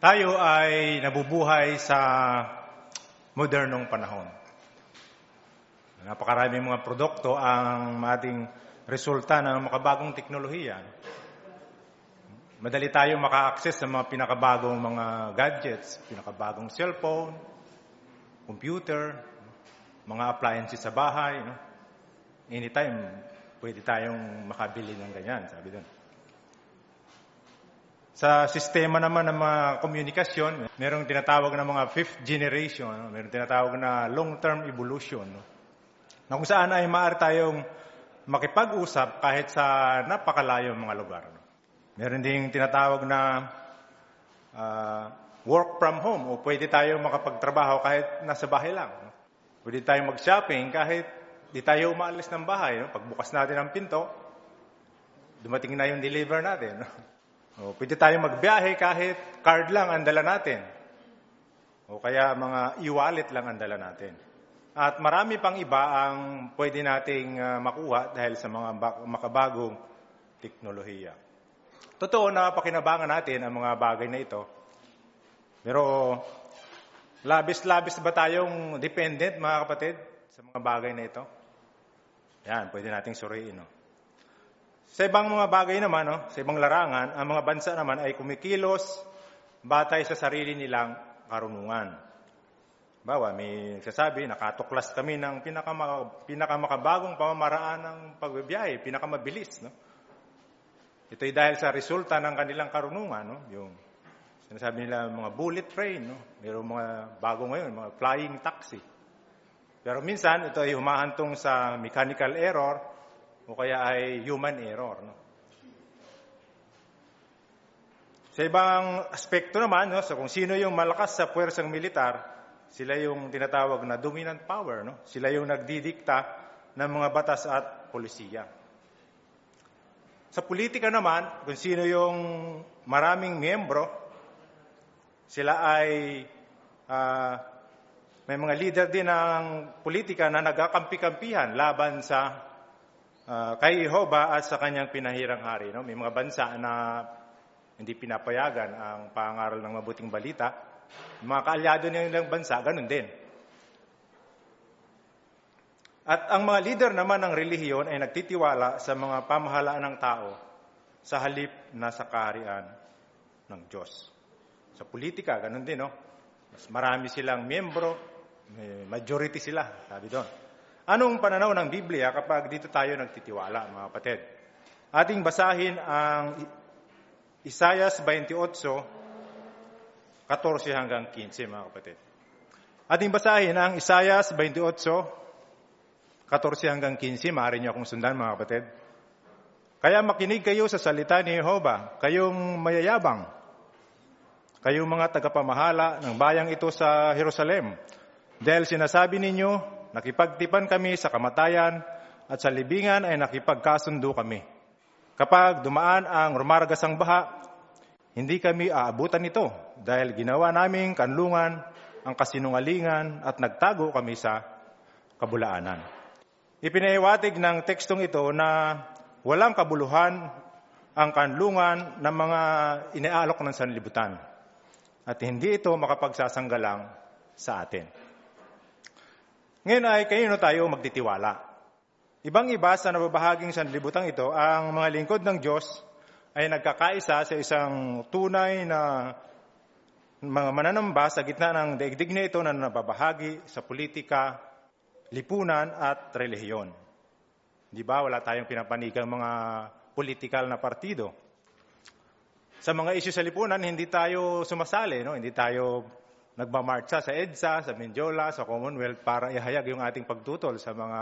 Tayo ay nabubuhay sa modernong panahon. Napakaraming mga produkto ang ating resulta ng makabagong teknolohiya. Madali tayong maka-access sa mga pinakabagong mga gadgets, pinakabagong cellphone, computer, mga appliances sa bahay. No? Anytime, pwede tayong makabili ng ganyan, sabi doon. Sa sistema naman ng mga komunikasyon, merong tinatawag na mga fifth generation, no? merong tinatawag na long-term evolution. No? Na kung saan ay maaari tayong makipag-usap kahit sa napakalayong mga lugar. No? Meron ding tinatawag na ah, work from home o pwede tayong makapagtrabaho kahit nasa bahay lang. No? Pwede tayong mag-shopping kahit di tayo umaalis ng bahay. No? Pagbukas natin ang pinto, dumating na yung deliver natin. No? O, pwede tayong magbiyahe kahit card lang ang dala natin. O kaya mga e-wallet lang ang dala natin. At marami pang iba ang pwede nating ah, makuha dahil sa mga ba- makabagong teknolohiya. Totoo na pakinabangan natin ang mga bagay na ito. Pero labis-labis ba tayong dependent mga kapatid sa mga bagay na ito? Yan, pwede nating suriin. No? Sa ibang mga bagay naman, no, sa ibang larangan, ang mga bansa naman ay kumikilos batay sa sarili nilang karunungan. Bawa, may nagsasabi, nakatuklas kami ng pinakama, pinakamakabagong pamamaraan ng pagbibiyahe, pinakamabilis. No? Ito'y dahil sa resulta ng kanilang karunungan. No? Yung sinasabi nila mga bullet train. No? Mayroong mga bago ngayon, mga flying taxi. Pero minsan, ito ay humahantong sa mechanical error o kaya ay human error. No? Sa ibang aspekto naman, no, so kung sino yung malakas sa puwersang militar, sila yung tinatawag na dominant power. No? Sila yung nagdidikta ng mga batas at polisiya. Sa politika naman, kung sino yung maraming miyembro, sila ay ah, may mga leader din ng politika na nagkakampi-kampihan laban sa ah, kay Jehovah at sa kanyang pinahirang hari. No? May mga bansa na hindi pinapayagan ang pangaral ng mabuting balita. Mga kaalyado nilang bansa, ganun din. At ang mga leader naman ng relihiyon ay nagtitiwala sa mga pamahalaan ng tao sa halip na sa kaharian ng Diyos. Sa politika, ganun din, no? Mas marami silang miyembro, majority sila, sabi doon. Anong pananaw ng Biblia kapag dito tayo nagtitiwala, mga kapatid? Ating basahin ang Isayas 28, 14 hanggang 15, mga kapatid. Ating basahin ang Isayas 28, 14 hanggang 15. Maaari niyo akong sundan, mga kapatid. Kaya makinig kayo sa salita ni Jehovah, kayong mayayabang, kayong mga tagapamahala ng bayang ito sa Jerusalem. Dahil sinasabi ninyo, nakipagtipan kami sa kamatayan at sa libingan ay nakipagkasundo kami. Kapag dumaan ang rumargasang baha, hindi kami aabutan nito dahil ginawa naming kanlungan ang kasinungalingan at nagtago kami sa kabulaanan. Ipinaiwatig ng tekstong ito na walang kabuluhan ang kanlungan ng mga inaalok ng sanlibutan at hindi ito makapagsasanggalang sa atin. Ngayon ay kayo tayo magtitiwala. Ibang-iba sa nababahaging sanlibutan ito, ang mga lingkod ng Diyos ay nagkakaisa sa isang tunay na mga mananamba sa gitna ng daigdig na ito na nababahagi sa politika, lipunan at relihiyon. Di ba? Wala tayong pinapanigang mga political na partido. Sa mga isyu sa lipunan, hindi tayo sumasali, no? hindi tayo nagmamarcha sa EDSA, sa Menjola, sa Commonwealth para ihayag yung ating pagtutol sa mga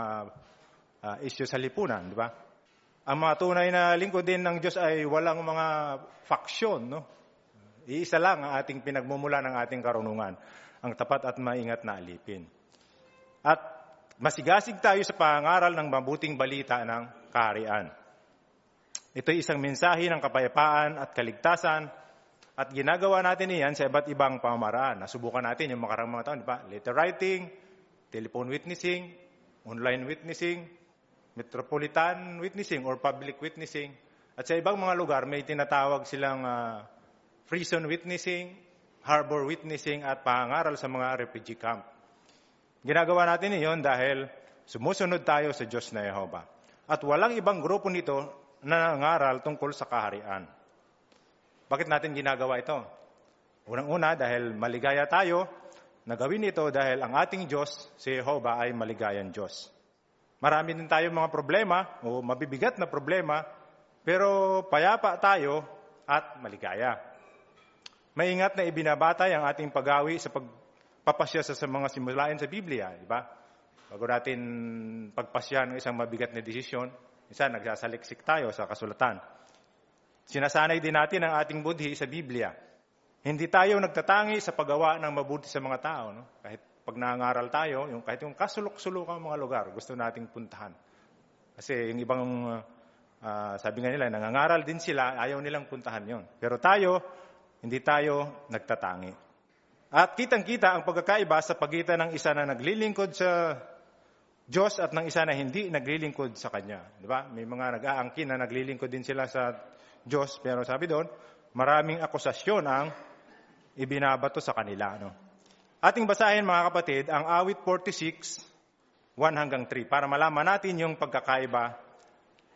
uh, issue sa lipunan, di ba? Ang mga tunay na lingkod din ng Diyos ay walang mga faksyon, no? Iisa lang ang ating pinagmumula ng ating karunungan, ang tapat at maingat na alipin. At masigasig tayo sa pangaral ng mabuting balita ng kaharian. Ito'y isang mensahe ng kapayapaan at kaligtasan at ginagawa natin iyan sa iba't ibang pamamaraan. Nasubukan natin yung makarang mga taon, di ba? Letter writing, telephone witnessing, online witnessing, metropolitan witnessing or public witnessing. At sa ibang mga lugar, may tinatawag silang uh, prison witnessing, harbor witnessing at pangaral sa mga refugee camp. Ginagawa natin iyon dahil sumusunod tayo sa Diyos na Yehova. At walang ibang grupo nito na nangaral tungkol sa kaharian. Bakit natin ginagawa ito? Unang-una, dahil maligaya tayo, na gawin ito dahil ang ating Diyos, si Jehovah, ay maligayang Diyos. Marami din tayong mga problema o mabibigat na problema, pero payapa tayo at maligaya. Maingat na ibinabatay ang ating paggawi sa pagpapasya sa mga simulain sa Biblia, di ba? Bago natin pagpasya ng isang mabigat na desisyon, isa nagsasaliksik tayo sa kasulatan. Sinasanay din natin ang ating budhi sa Biblia. Hindi tayo nagtatangi sa paggawa ng mabuti sa mga tao. No? Kahit pag nangaral tayo, yung, kahit yung kasulok-sulokang mga lugar, gusto nating puntahan. Kasi yung ibang, uh, sabi nga nila, nangangaral din sila, ayaw nilang puntahan yon. Pero tayo, hindi tayo nagtatangi. At kitang-kita ang pagkakaiba sa pagitan ng isa na naglilingkod sa Diyos at ng isa na hindi naglilingkod sa Kanya. Di ba? May mga nag-aangkin na naglilingkod din sila sa Diyos, pero sabi doon, maraming akusasyon ang ibinabato sa kanila. No? Ating basahin mga kapatid ang awit 46, 1 hanggang 3 para malaman natin yung pagkakaiba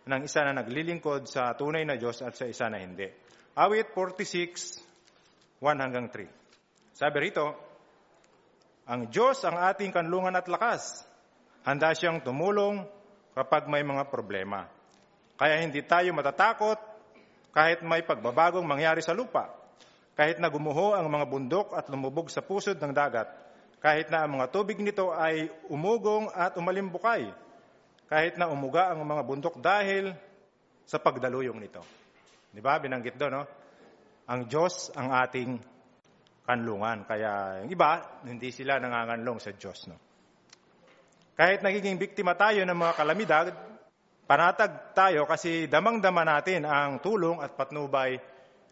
ng isa na naglilingkod sa tunay na Diyos at sa isa na hindi. Awit 46, 1 hanggang 3. Sabi rito, ang Diyos ang ating kanlungan at lakas. Handa siyang tumulong kapag may mga problema. Kaya hindi tayo matatakot kahit may pagbabagong mangyari sa lupa kahit na gumuho ang mga bundok at lumubog sa pusod ng dagat, kahit na ang mga tubig nito ay umugong at umalimbukay, kahit na umuga ang mga bundok dahil sa pagdaluyong nito. Di ba? Binanggit doon, no? Ang Diyos ang ating kanlungan. Kaya yung iba, hindi sila nanganganlong sa Diyos, no? Kahit nagiging biktima tayo ng mga kalamidad, panatag tayo kasi damang-dama natin ang tulong at patnubay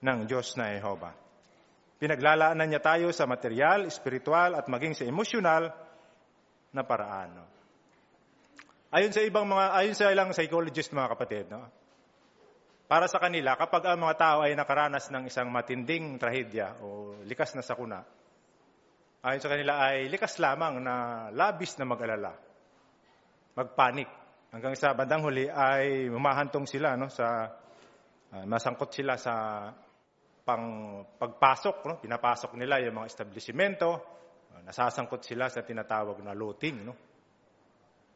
ng Diyos na Jehovah. Pinaglalaanan niya tayo sa material, espiritual at maging sa emosyonal na paraan. No? Ayon sa ibang mga ayon sa ilang psychologist mga kapatid, no? Para sa kanila, kapag ang mga tao ay nakaranas ng isang matinding trahedya o likas na sakuna, ayon sa kanila ay likas lamang na labis na mag-alala, magpanik. Hanggang sa bandang huli ay humahantong sila no, sa uh, masangkot sila sa pang pagpasok, no? pinapasok nila yung mga establishmento, uh, nasasangkot sila sa tinatawag na looting. No?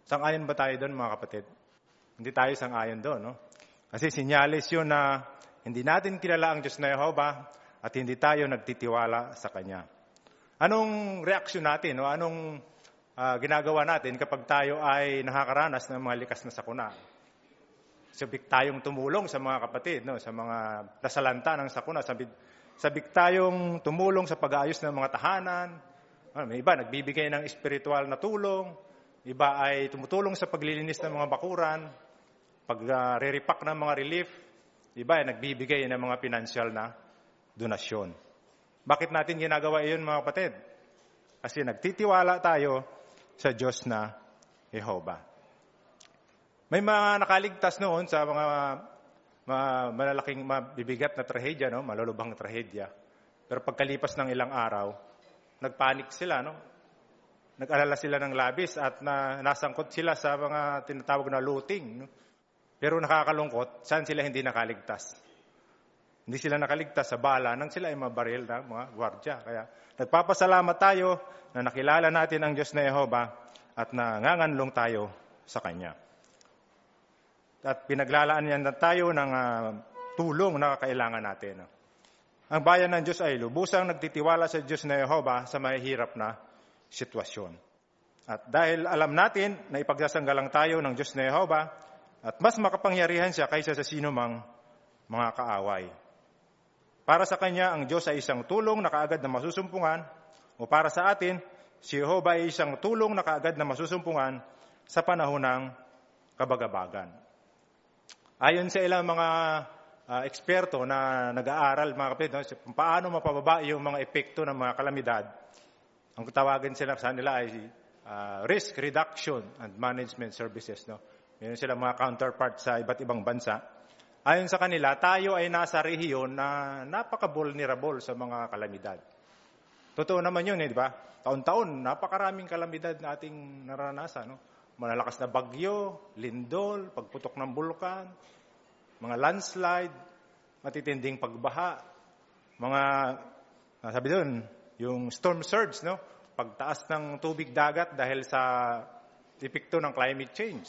Sang-ayon ba tayo doon mga kapatid? Hindi tayo sang-ayon doon. No? Kasi sinyalis yun na hindi natin kilala ang Diyos na Jehovah at hindi tayo nagtitiwala sa Kanya. Anong reaksyon natin? No? Anong uh, ginagawa natin kapag tayo ay nakakaranas ng mga likas na sakuna? sabik tayong tumulong sa mga kapatid, no, sa mga nasalanta ng sakuna, sabik, sabik tayong tumulong sa pag-aayos ng mga tahanan. Ano, may iba nagbibigay ng espiritual na tulong, iba ay tumutulong sa paglilinis ng mga bakuran, pag-re-repack ng mga relief, iba ay nagbibigay ng mga pinansyal na donasyon. Bakit natin ginagawa iyon mga kapatid? Kasi nagtitiwala tayo sa Diyos na Jehovah. May mga nakaligtas noon sa mga, mga malalaking mabibigat na trahedya, no? malulubhang trahedya. Pero pagkalipas ng ilang araw, nagpanik sila, no? Nag-alala sila ng labis at na, nasangkot sila sa mga tinatawag na looting. No? Pero nakakalungkot, saan sila hindi nakaligtas? Hindi sila nakaligtas sa bala nang sila ay mabaril ng mga gwardya. Kaya nagpapasalamat tayo na nakilala natin ang Diyos na Yehova at nanganganlong tayo sa Kanya at pinaglalaan niya na tayo ng uh, tulong na kakailangan natin. Ang bayan ng Diyos ay lubusang nagtitiwala sa Diyos na Yehova sa mahihirap na sitwasyon. At dahil alam natin na ipagsasanggalang tayo ng Diyos na Yehova at mas makapangyarihan siya kaysa sa sino mang mga kaaway. Para sa Kanya, ang Diyos ay isang tulong na kaagad na masusumpungan o para sa atin, si Jehovah ay isang tulong na kaagad na masusumpungan sa panahon ng kabagabagan. Ayon sa ilang mga uh, eksperto na nag-aaral, mga kapatid, no, paano mapababa yung mga epekto ng mga kalamidad, ang tawagin sila sa nila ay uh, risk reduction and management services. No? Yun sila mga counterpart sa iba't ibang bansa. Ayon sa kanila, tayo ay nasa rehiyon na napaka-vulnerable sa mga kalamidad. Totoo naman yun, eh, di ba? Taon-taon, napakaraming kalamidad na ating naranasan. No? Malalakas na bagyo, lindol, pagputok ng bulkan, mga landslide, matitinding pagbaha, mga, ah, sabi doon, yung storm surge, no? pagtaas ng tubig dagat dahil sa epekto ng climate change.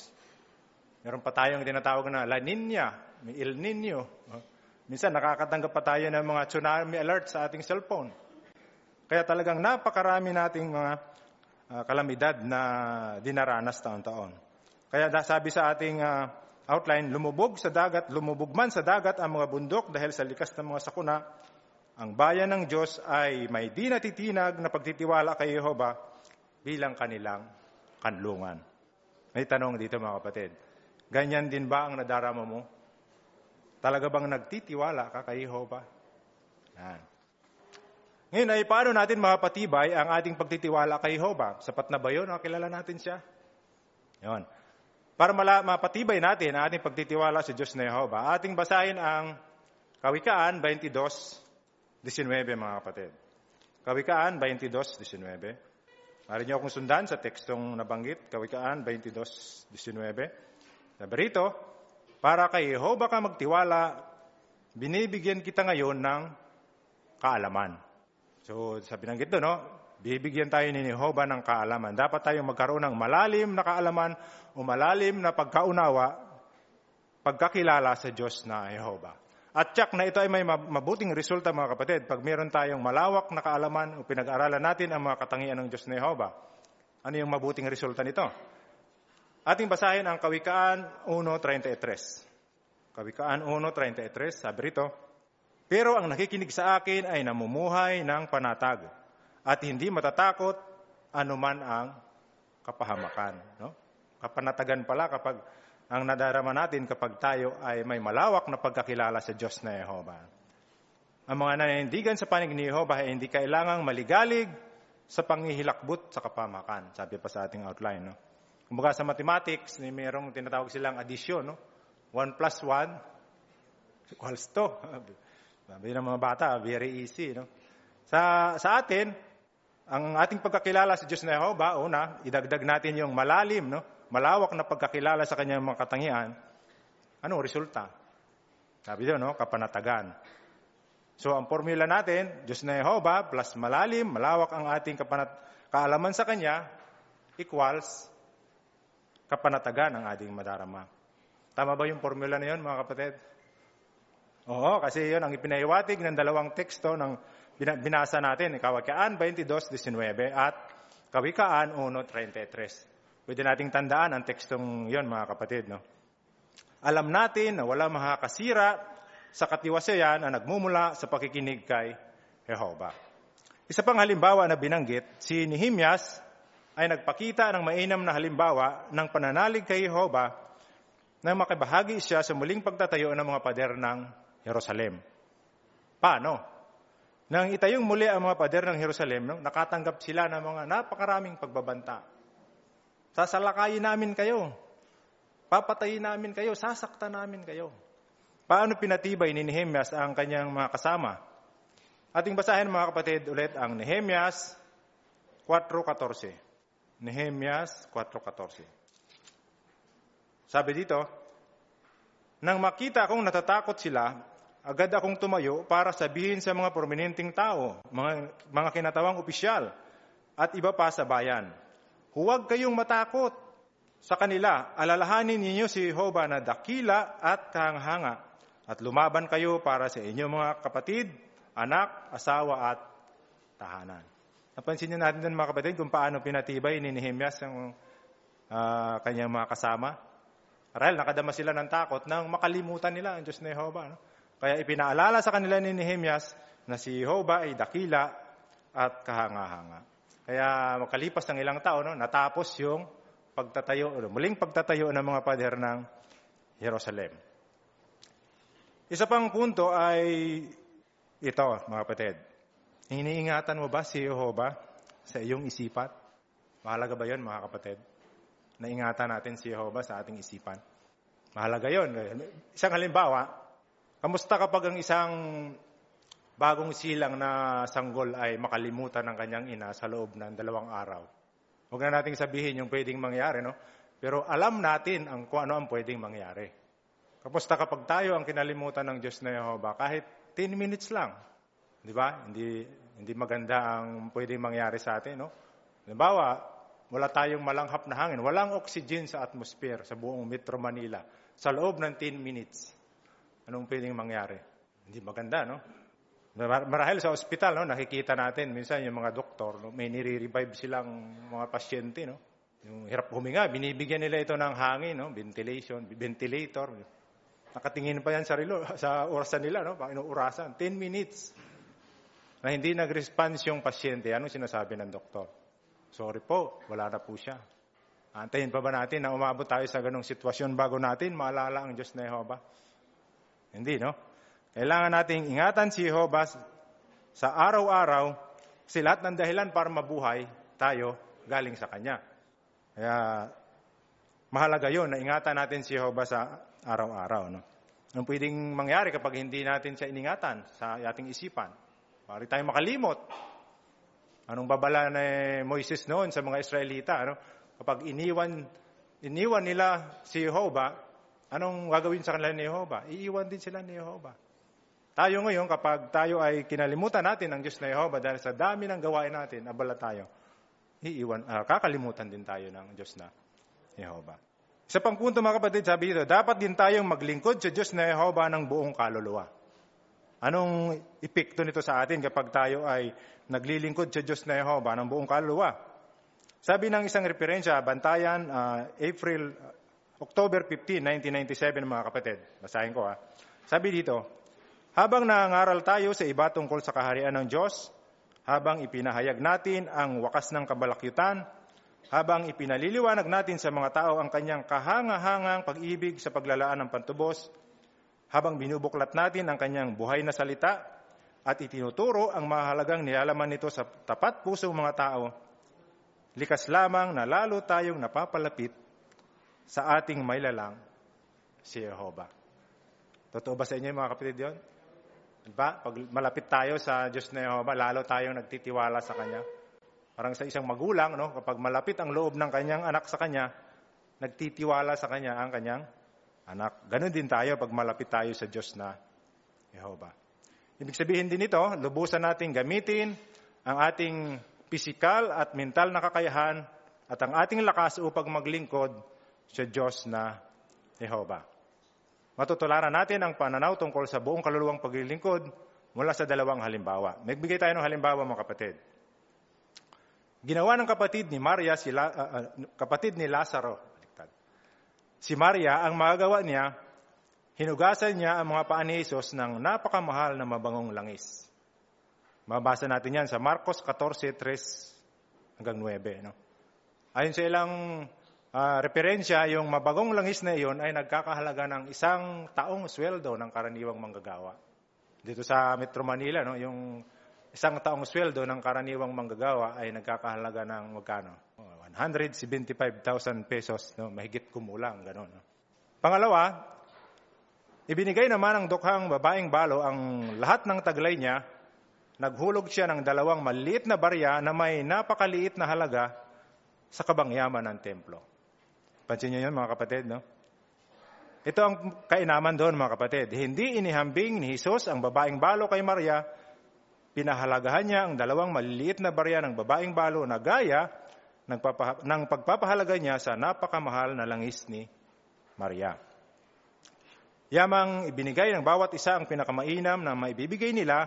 Meron pa tayong tinatawag na La Nina, may El Nino. no? Minsan nakakatanggap pa tayo ng mga tsunami alert sa ating cellphone. Kaya talagang napakarami nating mga ah, kalamidad na dinaranas taon-taon. Kaya sabi sa ating ah, outline, lumubog sa dagat, lumubog man sa dagat ang mga bundok dahil sa likas ng mga sakuna, ang bayan ng Diyos ay may di natitinag na pagtitiwala kay Jehova bilang kanilang kanlungan. May tanong dito mga kapatid. Ganyan din ba ang nadarama mo? Talaga bang nagtitiwala ka kay Jehova? Yan. Ngayon ay paano natin mapatibay ang ating pagtitiwala kay Jehova? Sapat na ba yun? Nakilala natin siya? Yon. Para mala, mapatibay natin ang ating pagtitiwala sa Diyos na Jehova, ating basahin ang Kawikaan 22, 19 mga kapatid. Kawikaan 22, 19. Maaari niyo akong sundan sa tekstong nabanggit, Kawikaan 22, 19. Sabi para kay Jehova ka magtiwala, binibigyan kita ngayon ng kaalaman. So, sa binanggit doon, no? bibigyan tayo ni Jehova ng kaalaman. Dapat tayong magkaroon ng malalim na kaalaman o malalim na pagkaunawa, pagkakilala sa Diyos na Jehova. At tsak na ito ay may mabuting resulta mga kapatid pag meron tayong malawak na kaalaman o pinag-aralan natin ang mga katangian ng Diyos na Jehova. Ano yung mabuting resulta nito? Ating basahin ang Kawikaan 1.33. Kawikaan 1.33, sabi rito, Pero ang nakikinig sa akin ay namumuhay ng panatag at hindi matatakot anuman ang kapahamakan. No? Kapanatagan pala kapag ang nadarama natin kapag tayo ay may malawak na pagkakilala sa Diyos na Yehova. Ang mga nananindigan sa panig ni Yehova ay hindi kailangang maligalig sa pangihilakbot sa kapamakan. Sabi pa sa ating outline. No? Kumbaga sa mathematics, may mayroong tinatawag silang addition. No? 1 plus 1 equals 2. Sabi ng mga bata, very easy. No? Sa, sa atin, ang ating pagkakilala sa Diyos na Yehova, una, idagdag natin yung malalim, no? malawak na pagkakilala sa kanyang mga katangian. Anong resulta? Sabi doon, no? kapanatagan. So, ang formula natin, Diyos na Yehova plus malalim, malawak ang ating kapanat kaalaman sa Kanya equals kapanatagan ang ating madarama. Tama ba yung formula na yun, mga kapatid? Oo, kasi yun ang ipinahiwatig ng dalawang teksto ng binasa natin, Kawikaan 22.19 at Kawikaan 1.33. Pwede nating tandaan ang tekstong yon mga kapatid. No? Alam natin na wala makakasira sa katiwasayan na nagmumula sa pakikinig kay Jehova. Isa pang halimbawa na binanggit, si Nehemias ay nagpakita ng mainam na halimbawa ng pananalig kay Jehova na makibahagi siya sa muling pagtatayo ng mga pader ng Jerusalem. Paano? Nang itayong muli ang mga pader ng Jerusalem, nakatanggap sila ng mga napakaraming pagbabanta. Sasalakayin namin kayo. Papatayin namin kayo. Sasaktan namin kayo. Paano pinatibay ni Nehemias ang kanyang mga kasama? Ating basahin mga kapatid ulit ang Nehemias 4.14. Nehemias 4.14. Sabi dito, Nang makita kong natatakot sila, agad akong tumayo para sabihin sa mga prominenteng tao, mga, mga kinatawang opisyal, at iba pa sa bayan, Huwag kayong matakot sa kanila. Alalahanin ninyo si Jehovah na dakila at kahanghanga at lumaban kayo para sa inyong mga kapatid, anak, asawa at tahanan. Napansin niyo natin din mga kapatid kung paano pinatibay ni Nehemias ang uh, kanyang mga kasama. Arahil nakadama sila ng takot nang makalimutan nila ang Diyos na Jehovah. No? Kaya ipinaalala sa kanila ni Nehemias na si Jehovah ay dakila at kahanga-hanga. Kaya makalipas ng ilang taon, no, natapos yung pagtatayo, muling pagtatayo ng mga pader ng Jerusalem. Isa pang punto ay ito, mga kapatid. Iniingatan mo ba si Jehovah sa iyong isipan? Mahalaga ba yon mga kapatid? Naingatan natin si Jehovah sa ating isipan. Mahalaga yon. Isang halimbawa, kamusta kapag ang isang bagong silang na sanggol ay makalimutan ng kanyang ina sa loob ng dalawang araw. Huwag na nating sabihin yung pwedeng mangyari, no? Pero alam natin ang kung ano ang pwedeng mangyari. Kapusta kapag tayo ang kinalimutan ng Diyos na Yehova, kahit 10 minutes lang, di ba? Hindi, hindi maganda ang pwedeng mangyari sa atin, no? Halimbawa, wala tayong malanghap na hangin, walang oxygen sa atmosphere sa buong Metro Manila sa loob ng 10 minutes. Anong pwedeng mangyari? Hindi maganda, no? Mar- Marahil sa ospital, no, nakikita natin minsan yung mga doktor, no, may nire-revive silang mga pasyente, no? Yung hirap huminga, binibigyan nila ito ng hangin, no? Ventilation, ventilator. Nakatingin pa yan sa relo, sa orasan nila, no? Pang inuurasan. 10 minutes na hindi nag-response yung pasyente. Anong sinasabi ng doktor? Sorry po, wala na po siya. Antayin pa ba natin na umabot tayo sa ganong sitwasyon bago natin maalala ang Diyos na Jehovah? Hindi, no? Kailangan nating ingatan si Jehovah sa araw-araw kasi lahat ng dahilan para mabuhay tayo galing sa Kanya. Kaya mahalaga yon na ingatan natin si Jehovah sa araw-araw. No? Anong pwedeng mangyari kapag hindi natin siya iningatan sa ating isipan? Mari tayong makalimot. Anong babala ni Moises noon sa mga Israelita? Ano? Kapag iniwan, iniwan nila si Jehovah, anong gagawin sa kanila ni Jehovah? Iiwan din sila ni Jehovah. Tayo ngayon, kapag tayo ay kinalimutan natin ang Diyos na Jehovah dahil sa dami ng gawain natin, abala tayo, iiwan, ah, kakalimutan din tayo ng Diyos na Jehovah. Sa pang punto mga kapatid, sabi dito, dapat din tayong maglingkod sa Diyos na Jehovah ng buong kaluluwa. Anong epekto nito sa atin kapag tayo ay naglilingkod sa Diyos na Jehovah ng buong kaluluwa? Sabi ng isang referensya, Bantayan, ah, April, October 15, 1997, mga kapatid. Basahin ko ha. Sabi dito, habang nangangaral tayo sa iba tungkol sa kaharian ng Diyos, habang ipinahayag natin ang wakas ng kabalakyutan, habang ipinaliliwanag natin sa mga tao ang kanyang kahanga-hangang pag-ibig sa paglalaan ng pantubos, habang binubuklat natin ang kanyang buhay na salita at itinuturo ang mahalagang nilalaman nito sa tapat pusong mga tao, likas lamang na lalo tayong napapalapit sa ating mailalang si Jehovah. Totoo ba sa inyo mga kapatid yon? Diba? Pag malapit tayo sa Diyos na Jehovah, lalo tayong nagtitiwala sa Kanya. Parang sa isang magulang, no? kapag malapit ang loob ng kanyang anak sa Kanya, nagtitiwala sa Kanya ang kanyang anak. Ganon din tayo pag malapit tayo sa Diyos na Jehovah. Ibig sabihin din ito, lubusan nating gamitin ang ating pisikal at mental na kakayahan at ang ating lakas upang maglingkod sa Diyos na Jehovah. Matutularan natin ang pananaw tungkol sa buong kaluluwang paglilingkod mula sa dalawang halimbawa. Nagbigay tayo ng halimbawa mga kapatid. Ginawa ng kapatid ni Maria, si La, uh, uh, kapatid ni Lazaro. Si Maria, ang magagawa niya, hinugasan niya ang mga paa ni Jesus ng napakamahal na mabangong langis. Mabasa natin yan sa Marcos 14:3 hanggang 9. No? Ayon sa ilang uh, referensya, yung mabagong langis na iyon ay nagkakahalaga ng isang taong sweldo ng karaniwang manggagawa. Dito sa Metro Manila, no, yung isang taong sweldo ng karaniwang manggagawa ay nagkakahalaga ng magkano? 175,000 pesos, no, mahigit kumulang, gano'n. No? Pangalawa, ibinigay naman ng dukhang babaeng balo ang lahat ng taglay niya, naghulog siya ng dalawang maliit na barya na may napakaliit na halaga sa kabangyaman ng templo. Pansin niyo yun, mga kapatid, no? Ito ang kainaman doon, mga kapatid. Hindi inihambing ni Jesus ang babaeng balo kay Maria, pinahalagahan niya ang dalawang maliliit na barya ng babaeng balo na gaya ng, papa, ng pagpapahalaga niya sa napakamahal na langis ni Maria. Yamang ibinigay ng bawat isa ang pinakamainam na maibibigay nila,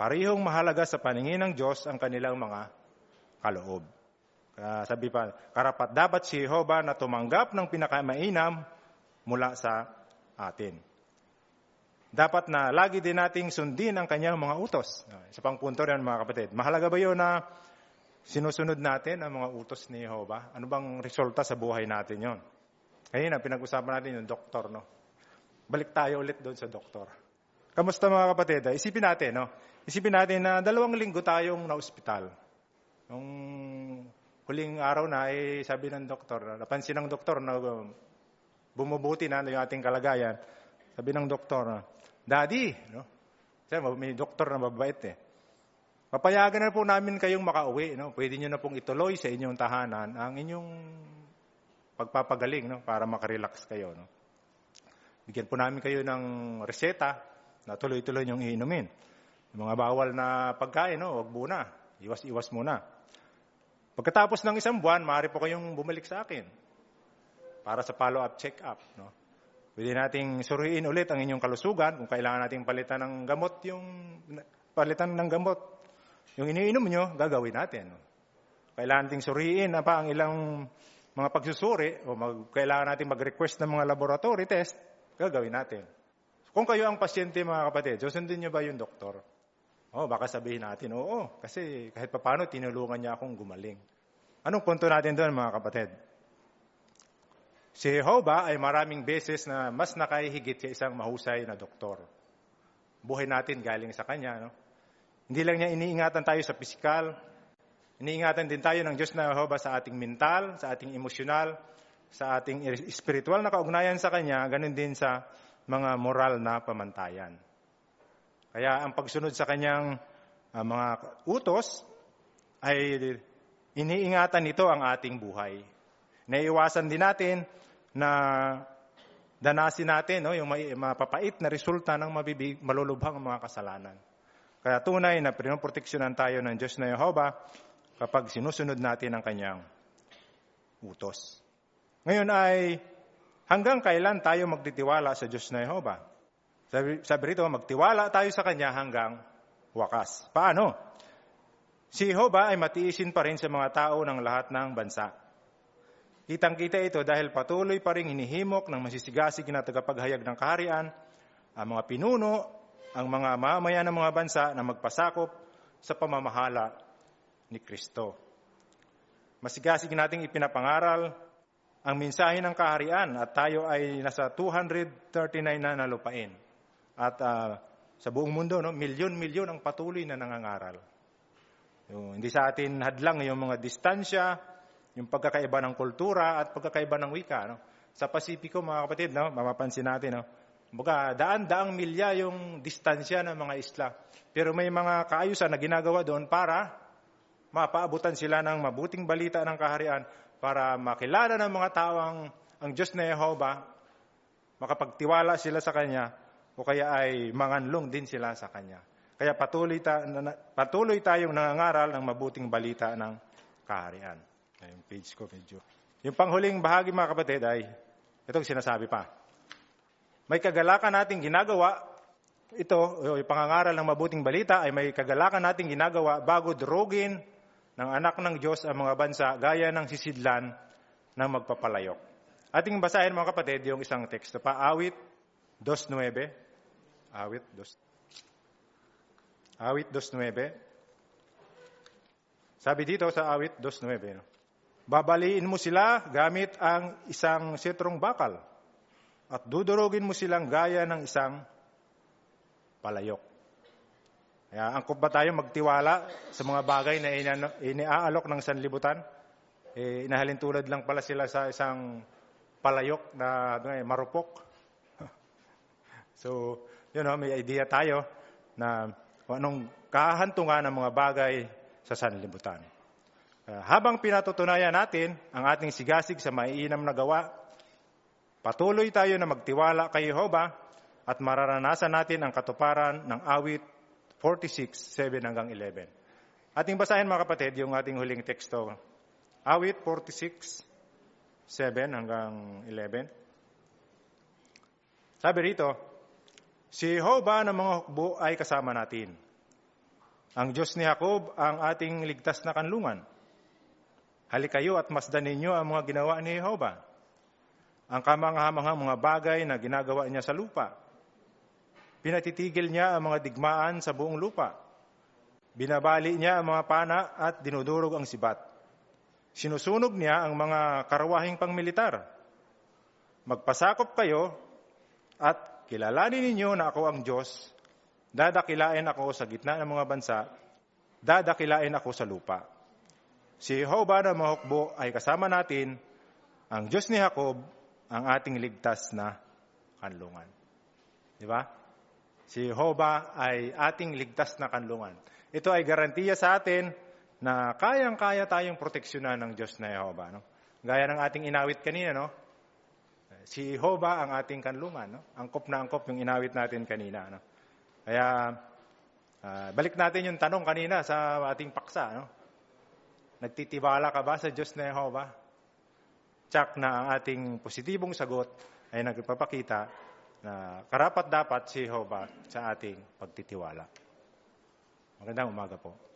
parihong mahalaga sa paningin ng Diyos ang kanilang mga kaloob. Uh, sabi pa, karapat dapat si Jehovah na tumanggap ng pinakamainam mula sa atin. Dapat na lagi din nating sundin ang kanyang mga utos. Isa pang punto rin mga kapatid. Mahalaga ba yun na sinusunod natin ang mga utos ni Jehovah? Ano bang resulta sa buhay natin yon? Kanina, pinag-usapan natin yung doktor, no? Balik tayo ulit doon sa doktor. Kamusta mga kapatid? Isipin natin, no? Isipin natin na dalawang linggo tayong na-ospital. Nung huling araw na, eh, sabi ng doktor, napansin ng doktor na bumubuti na yung ating kalagayan. Sabi ng doktor, Daddy, no? Kasi may doktor na mabait eh. Papayagan na po namin kayong makauwi. No? Pwede nyo na pong ituloy sa inyong tahanan ang inyong pagpapagaling no? para makarelax kayo. No? Bigyan po namin kayo ng reseta na tuloy-tuloy niyong iinumin. Yung mga bawal na pagkain, no? wag muna. Iwas-iwas muna. Pagkatapos ng isang buwan, maaari po kayong bumalik sa akin para sa follow-up check-up. No? Pwede nating suriin ulit ang inyong kalusugan kung kailangan nating palitan ng gamot yung palitan ng gamot. Yung iniinom nyo, gagawin natin. Kailangan nating suriin na pa ang ilang mga pagsusuri o mag, kailangan nating mag-request ng mga laboratory test, gagawin natin. Kung kayo ang pasyente, mga kapatid, susundin nyo ba yung doktor? Oh, baka sabihin natin, oo, kasi kahit papano tinulungan niya akong gumaling. Anong punto natin doon, mga kapatid? Si Jehovah ay maraming beses na mas nakahihigit sa isang mahusay na doktor. Buhay natin galing sa Kanya. No? Hindi lang niya iniingatan tayo sa pisikal, iniingatan din tayo ng Diyos na Jehovah sa ating mental, sa ating emosyonal, sa ating spiritual na kaugnayan sa Kanya, ganun din sa mga moral na pamantayan. Kaya ang pagsunod sa kanyang uh, mga utos ay iniingatan nito ang ating buhay. Naiiwasan din natin na danasin natin no, yung mapapait na resulta ng mabibig, malulubhang mga kasalanan. Kaya tunay na pinoproteksyonan tayo ng Diyos na Yehova kapag sinusunod natin ang kanyang utos. Ngayon ay hanggang kailan tayo magtitiwala sa Diyos na Yehova? Sabi, sabi rito, magtiwala tayo sa Kanya hanggang wakas. Paano? Si Jehovah ay matiisin pa rin sa mga tao ng lahat ng bansa. Kitang-kita ito dahil patuloy pa rin hinihimok ng masisigasig na tagapaghayag ng kaharian, ang mga pinuno, ang mga mamaya ng mga bansa na magpasakop sa pamamahala ni Kristo. Masigasig nating ipinapangaral ang mensahe ng kaharian at tayo ay nasa 239 na nalupain. At uh, sa buong mundo, no, milyon-milyon ang patuloy na nangangaral. Yung, hindi sa atin hadlang yung mga distansya, yung pagkakaiba ng kultura at pagkakaiba ng wika. No? Sa Pasipiko, mga kapatid, no, mapapansin natin, no, Baga, daan-daang milya yung distansya ng mga isla. Pero may mga kaayusan na ginagawa doon para mapaabutan sila ng mabuting balita ng kaharian para makilala ng mga tao ang, ang Diyos na Jehovah, makapagtiwala sila sa Kanya, o kaya ay manganlong din sila sa Kanya. Kaya patuloy, ta, patuloy tayong nangangaral ng mabuting balita ng kaharian. Yung page ko medyo. Yung panghuling bahagi mga kapatid ay, itong sinasabi pa. May kagalakan nating ginagawa, ito, yung pangangaral ng mabuting balita ay may kagalakan nating ginagawa bago drogin ng anak ng Diyos ang mga bansa gaya ng sisidlan ng magpapalayok. Ating basahin mga kapatid yung isang teksto pa, awit 2.9. Awit 2. Awit 2.9. Sabi dito sa awit 2.9, no? babaliin mo sila gamit ang isang setrong bakal at dudurugin mo silang gaya ng isang palayok. Kaya angkop ba tayo magtiwala sa mga bagay na iniaalok ng sanlibutan? Eh, inahalin tulad lang pala sila sa isang palayok na ano, eh, marupok. so, you know, may idea tayo na anong kahantungan ng mga bagay sa sanlibutan. Uh, habang pinatutunayan natin ang ating sigasig sa maiinam na gawa, patuloy tayo na magtiwala kay Jehovah at mararanasan natin ang katuparan ng awit 46, 7 hanggang 11. Ating basahin mga kapatid yung ating huling teksto. Awit 46, 7 hanggang 11. Sabi rito, Si Jehovah ng mga hukbo ay kasama natin. Ang Diyos ni Jacob ang ating ligtas na kanlungan. Halikayo at masdan ninyo ang mga ginawa ni Jehovah. Ang kamanghamanghang mga bagay na ginagawa niya sa lupa. Pinatitigil niya ang mga digmaan sa buong lupa. Binabali niya ang mga pana at dinudurog ang sibat. Sinusunog niya ang mga karawahing pangmilitar. Magpasakop kayo at Kilalanin ninyo na ako ang Diyos. Dadakilain ako sa gitna ng mga bansa. Dadakilain ako sa lupa. Si Jehovah na mahukbo ay kasama natin. Ang Diyos ni Jacob, ang ating ligtas na kanlungan. Di ba? si Jehovah ay ating ligtas na kanlungan. Ito ay garantiya sa atin na kayang-kaya tayong proteksyonan ng Diyos na Jehovah. No? Gaya ng ating inawit kanina, no? si Jehovah ang ating kanlungan. No? Angkop na angkop yung inawit natin kanina. No? Kaya, ah, balik natin yung tanong kanina sa ating paksa. No? Nagtitibala ka ba sa Diyos na Jehovah? Tsak na ang ating positibong sagot ay nagpapakita na karapat dapat si Jehovah sa ating pagtitiwala. Magandang umaga po.